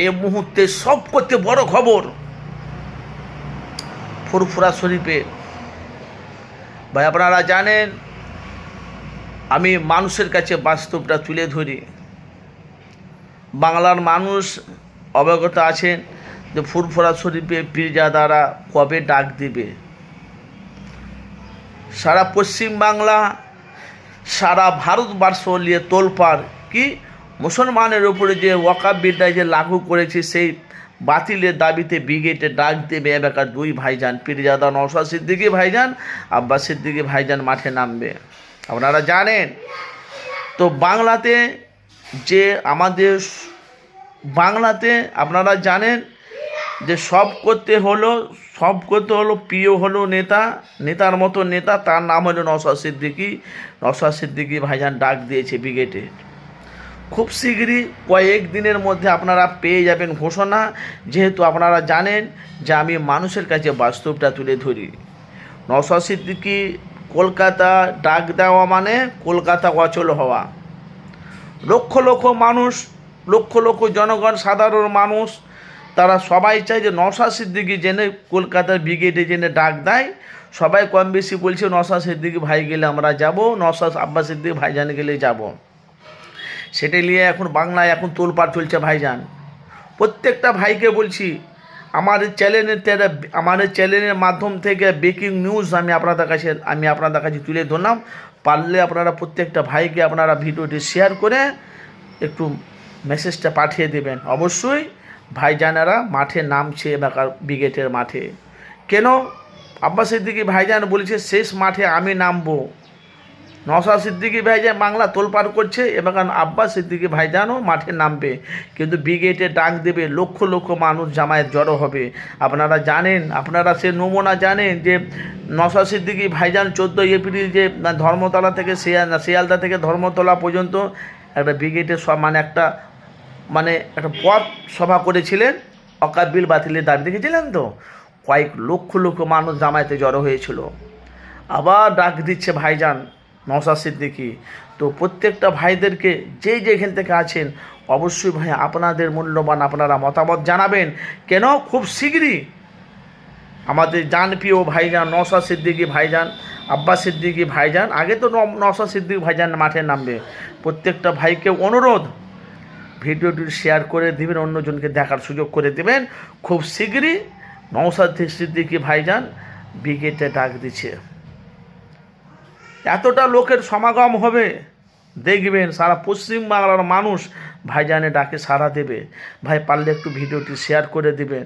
এই মুহূর্তে সব করতে বড় খবর ফুরফুরা শরীফে। ভাই, আপনারা জানেন, আমি মানুষের কাছে বাস্তবটা তুলে ধরি। বাংলার মানুষ অবগত আছেন যে ফুরফুরা শরীফে পীরজাদারা কবে ডাক দেবে। সারা পশ্চিম বাংলা সারা ভারতবর্ষ নিয়ে তোলপাড় কি মুসলমানের উপরে যে ওয়াকাব বিদ্যায় যে লাগু করেছে, সেই বাতিলের দাবিতে ব্রিগেডে ডাক দেবে এলাকার দুই ভাইজান, পীরজাদা নওশা সিদ্দিকি ভাইজান, আব্বাস সিদ্দিকি ভাইজান মাঠে নামবে। আপনারা জানেন, তো বাংলাতে যে আমাদের বাংলাতে আপনারা জানেন যে সব করতে হলো, সব করতে হলো প্রিয় হলো নেতা, নেতার মতো নেতা, তার নাম হলো নওশাদ সিদ্দিকি। নওশাদ সিদ্দিকি ভাইজান ডাক দিয়েছে ব্রিগেডে। খুব শীঘ্রই কয়েক দিনের মধ্যে আপনারা পেয়ে যাবেন ঘোষণা, যেহেতু আপনারা জানেন যে আমি মানুষের কাছে বাস্তবটা তুলে ধরি। নওশাদ সিদ্দিকি, কলকাতা ডাক দেওয়া মানে কলকাতা অচল হওয়া। লক্ষ লক্ষ মানুষ, লক্ষ লক্ষ জনগণ, সাধারণ মানুষ, তারা সবাই চায় যে নশা সিদ্দিকি জেনে কলকাতার ব্রিগেডে জেনে ডাক দেয়। সবাই কম বেশি বলছে নশা সিদ্দিকি ভাই গেলে আমরা যাব নশা আব্বাস সিদ্দিকি ভাইজান গেলে যাব। সেটা নিয়ে এখন বাংলায় এখন তোলপাড় চলছে ভাইজান। প্রত্যেকটা ভাইকে বলছি আমার চ্যানেলের তেরা আমার চ্যানেলের মাধ্যম থেকে ব্রেকিং নিউজ আমি আপনাদের কাছে, আমি আপনাদের কাছে তুলে ধরলাম। পারলে আপনারা প্রত্যেকটা ভাইকে আপনারা ভিডিওটি শেয়ার করে একটু মেসেজটা পাঠিয়ে দেবেন। অবশ্যই ভাইজানেরা মাঠে নামছে এলাকার ব্রিগেডের মাঠে। কেন? আব্বাস সিদ্দিকি ভাইজান বলেছে, শেষ মাঠে আমি নামবো। নশা সিদ্দিকি ভাইজান বাংলা তোলপাড় করছে এবং আব্বাস সিদ্দিকি ভাইজানও মাঠে নামবে। কিন্তু ব্রিগেডে ডাক দেবে, লক্ষ লক্ষ মানুষ জামায়াত জড়ো হবে। আপনারা জানেন, আপনারা সে নমুনা জানেন যে নশা সিদ্দিকি ভাইজান চোদ্দোই এপ্রিল যে ধর্মতলা থেকে শিয়াল, শিয়ালদা থেকে ধর্মতলা পর্যন্ত একটা সব মানে একটা মানে একটা পথ সভা করেছিলেন অকাবিল বাতিলের দাবি। দেখেছিলেন তো? কয়েক লক্ষ লক্ষ মানুষ জামায়াতে জড়ো হয়েছিল। আবার ডাক দিচ্ছে ভাইজান নওশাদ সিদ্দিকি। তো প্রত্যেকটা ভাইদেরকে যে যেখান থেকে আছেন, অবশ্যই ভাই আপনাদের মূল্যবান আপনারা মতামত জানাবেন। কেন? খুব শীঘ্রই আমাদের জানপ্রিয় ভাইজান নওশাদ সিদ্দিকি ভাইজান, আব্বাস সিদ্দিকি ভাইজান, আগে তো নওশাদ সিদ্দিকি ভাইজান মাঠে নামবে। প্রত্যেকটা ভাইকে অনুরোধ, ভিডিওটি শেয়ার করে দিবেন, অন্যজনকে দেখার সুযোগ করে দেবেন। খুব শীঘ্রই নওশাদ সিদ্দিকি ভাইজান ব্রিগেডে ডাক দিচ্ছে। এতটা লোকের সমাগম হবে? দেখবেন সারা পশ্চিমবাংলার মানুষ ভাইজানে ডাকে সাড়া দেবে। ভাই, পারলে একটু ভিডিওটি শেয়ার করে দিবেন।